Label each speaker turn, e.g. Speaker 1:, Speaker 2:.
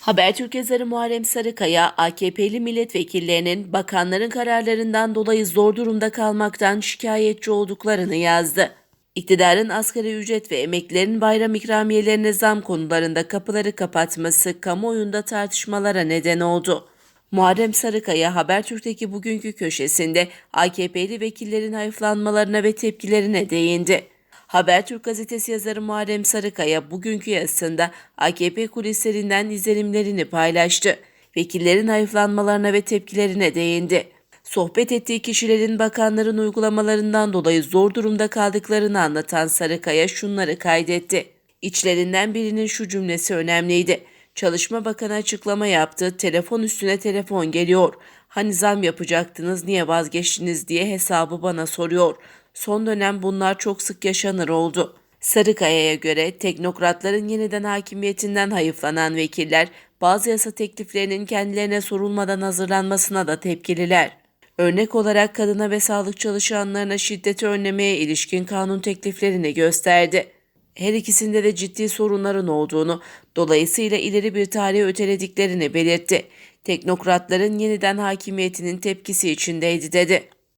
Speaker 1: Habertürk yazarı Muharrem Sarıkaya, AKP'li milletvekillerinin bakanların kararlarından dolayı zor durumda kalmaktan şikayetçi olduklarını yazdı. İktidarın asgari ücret ve emeklilerin bayram ikramiyelerine zam konularında kapıları kapatması kamuoyunda tartışmalara neden oldu. Muharrem Sarıkaya Habertürk'teki bugünkü köşesinde AKP'li vekillerin hayıflanmalarına ve tepkilerine değindi. Habertürk gazetesi yazarı Muharrem Sarıkaya bugünkü yazısında AKP kulislerinden izlenimlerini paylaştı. Vekillerin hayıflanmalarına ve tepkilerine değindi. Sohbet ettiği kişilerin bakanların uygulamalarından dolayı zor durumda kaldıklarını anlatan Sarıkaya şunları kaydetti. İçlerinden birinin şu cümlesi önemliydi. Çalışma Bakanı açıklama yaptı. Telefon üstüne telefon geliyor. Hani zam yapacaktınız niye vazgeçtiniz diye hesabı bana soruyor. Son dönem bunlar çok sık yaşanır oldu. Sarıkaya'ya göre teknokratların yeniden hakimiyetinden hayıflanan vekiller bazı yasa tekliflerinin kendilerine sorulmadan hazırlanmasına da tepkililer. Örnek olarak kadına ve sağlık çalışanlarına şiddeti önlemeye ilişkin kanun tekliflerini gösterdi. Her ikisinde de ciddi sorunların olduğunu, dolayısıyla ileri bir tarihe ötelediklerini belirtti. Teknokratların yeniden hakimiyetinin tepkisi içindeydi dedi.